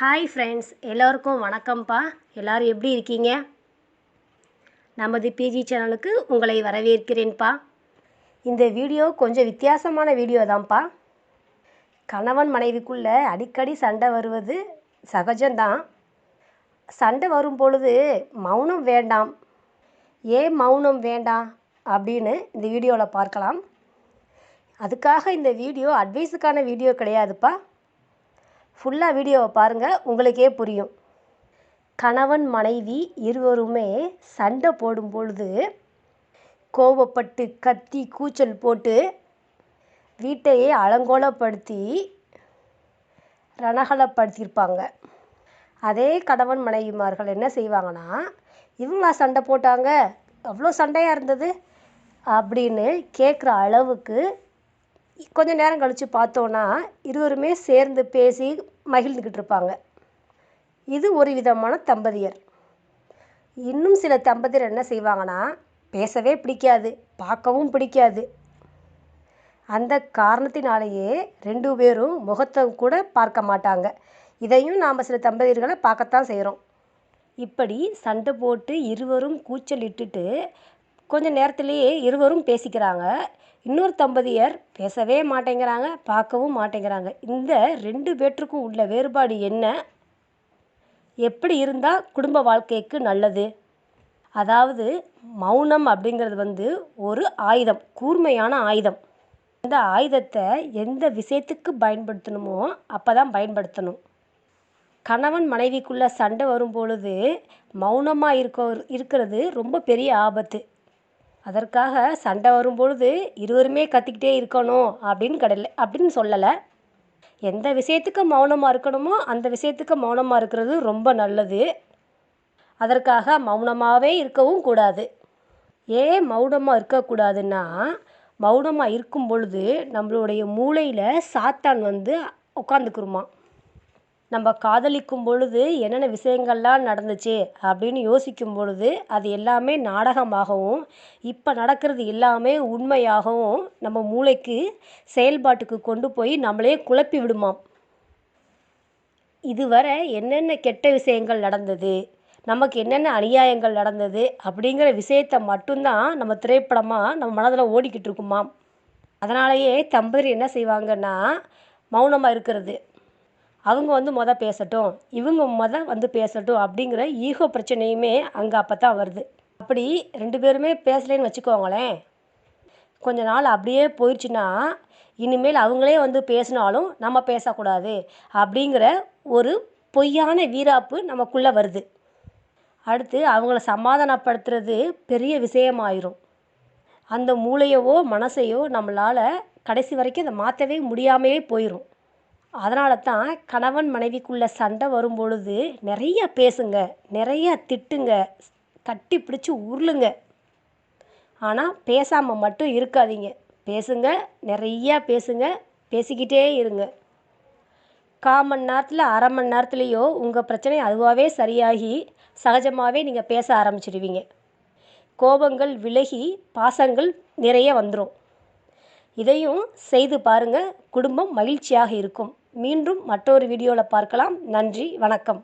Hi friends எல்லோருக்கும் வணக்கம்ப்பா. எல்லோரும் எப்படி இருக்கீங்க? நமது பிஜி சேனலுக்கு உங்களை வரவேற்கிறேன்ப்பா. இந்த வீடியோ கொஞ்சம் வித்தியாசமான வீடியோ தான்ப்பா. கணவன் மனைவிக்குள்ளே அடிக்கடி சண்டை வருவது சகஜம்தான். சண்டை வரும் பொழுது மௌனம் வேண்டாம். ஏன் மௌனம் வேண்டாம் அப்படின்னு இந்த வீடியோவில் பார்க்கலாம். அதுக்காக இந்த வீடியோ அட்வைஸுக்கான வீடியோ கிடையாதுப்பா. ஃபுல்லாக வீடியோவை பாருங்கள் உங்களுக்கே புரியும். கணவன் மனைவி இருவருமே சண்டை போடும் பொழுது கோபப்பட்டு கத்தி கூச்சல் போட்டு வீட்டையே அலங்கோலப்படுத்தி ரணகலப்படுத்தியிருப்பாங்க. அதே கணவன் மனைவிமார்கள் என்ன செய்வாங்கன்னா இவங்களா சண்டை போட்டாங்க? அவ்வளோ சண்டையாக இருந்தது? அப்படின்னு கேட்குற அளவுக்கு கொஞ்ச நேரம் கழித்து பார்த்தோன்னா இருவருமே சேர்ந்து பேசி மகிழ்ந்துக்கிட்டு இருப்பாங்க. இது ஒரு விதமான தம்பதியர். இன்னும் சில தம்பதியர் என்ன செய்வாங்கன்னா பேசவே பிடிக்காது பார்க்கவும் பிடிக்காது. அந்த காரணத்தினாலேயே ரெண்டு பேரும் முகத்தை கூட பார்க்க மாட்டாங்க. இதையும் நாம் சில தம்பதியர்களை பார்க்கத்தான் செய்கிறோம் இப்படி சண்டை போட்டு இருவரும் கூச்சல் இட்டுட்டு கொஞ்ச நேரத்திலேயே இருவரும் பேசிக்கிறாங்க. இன்னொரு தம்பதியர் பேசவே மாட்டேங்கிறாங்க பார்க்கவும் மாட்டேங்கிறாங்க. இந்த ரெண்டு பேற்றுக்கும் உள்ள வேறுபாடு என்ன? எப்படி இருந்தால் குடும்ப வாழ்க்கைக்கு நல்லது? அதாவது மௌனம் அப்படிங்கிறது வந்து ஒரு ஆயுதம் கூர்மையான ஆயுதம். இந்த ஆயுதத்தை எந்த விஷயத்துக்கு பயன்படுத்தணுமோ அப்போ தான் பயன்படுத்தணும். கணவன் மனைவிக்குள்ளே சண்டை வரும் பொழுது மௌனமாக இருக்க இருக்கிறது ரொம்ப பெரிய ஆபத்து. அதற்காக சண்டை வரும் பொழுது இருவருமே கத்திக்கிட்டே இருக்கணும் அப்படின்னு கிடையாது அப்படின்னு சொல்லலை. எந்த விஷயத்துக்கு மௌனமாக இருக்கணுமோ அந்த விஷயத்துக்கு மௌனமாக இருக்கிறது ரொம்ப நல்லது. அதற்காக மௌனமாகவே இருக்கவும் கூடாது. ஏன் மௌனமாக இருக்கக்கூடாதுன்னா மௌனமாக இருக்கும் பொழுது நம்மளுடைய மூளையில் சாத்தான் வந்து உட்காந்துக்குருமா நம்ம காதலிக்கும் பொழுது என்னென்ன விஷயங்கள்லாம் நடந்துச்சு அப்படின்னு யோசிக்கும் பொழுது அது எல்லாமே நாடகமாகவும் இப்போ நடக்கிறது எல்லாமே உண்மையாகவும் நம்ம மூளைக்கு செயல்பாட்டுக்கு கொண்டு போய் நம்மளே குழப்பி விடுமாம். இதுவரை என்னென்ன கெட்ட விஷயங்கள் நடந்தது நமக்கு என்னென்ன அநியாயங்கள் நடந்தது அப்படிங்கிற விஷயத்தை மட்டும்தான் நம்ம திரைப்படமாக நம்ம மனதில் ஓடிக்கிட்டு இருக்குமாம். அதனாலேயே தம்பதி என்ன செய்வாங்கன்னா மௌனமாக இருக்கிறது. அவங்க வந்து மொதல் பேசட்டும் இவங்க மொதல் வந்து பேசட்டும் அப்படிங்கிற ஈகோ பிரச்சனையுமே அங்கே அப்போ தான் வருது. அப்படி ரெண்டு பேருமே பேசலேன்னு வச்சுக்கோங்களேன். கொஞ்ச நாள் அப்படியே போயிடுச்சுன்னா இனிமேல் அவங்களே வந்து பேசினாலும் நம்ம பேசக்கூடாது அப்படிங்கிற ஒரு பொய்யான வீராப்பு நமக்குள்ளே வருது. அடுத்து அவங்கள சமாதானப்படுத்துறது பெரிய விஷயமாயிரும். அந்த மூளையவோ மனசையோ நம்மளால் கடைசி வரைக்கும் அதை மாற்றவே முடியாமையே போயிடும் அதனால தான் கணவன் மனைவிக்குள்ளே சண்டை வரும் பொழுது நிறைய பேசுங்க நிறைய திட்டுங்க கட்டி பிடிச்சி உருளுங்க. ஆனால் பேசாமல் மட்டும் இருக்காதீங்க. பேசுங்க நிறையா பேசுங்க பேசிக்கிட்டே இருங்க. கால் மணி நேரத்தில் அரை மணி நேரத்துலேயோ உங்கள் பிரச்சனை அதுவாகவே சரியாகி சகஜமாகவே நீங்கள் பேச ஆரம்பிச்சிடுவீங்க. கோபங்கள் விலகி பாசங்கள் நிறைய வந்துடும் இதையும் செய்து பாருங்கள் குடும்பம் மகிழ்ச்சியாக இருக்கும். மீண்டும் மற்றொரு வீடியோவில் பார்க்கலாம். நன்றி வணக்கம்.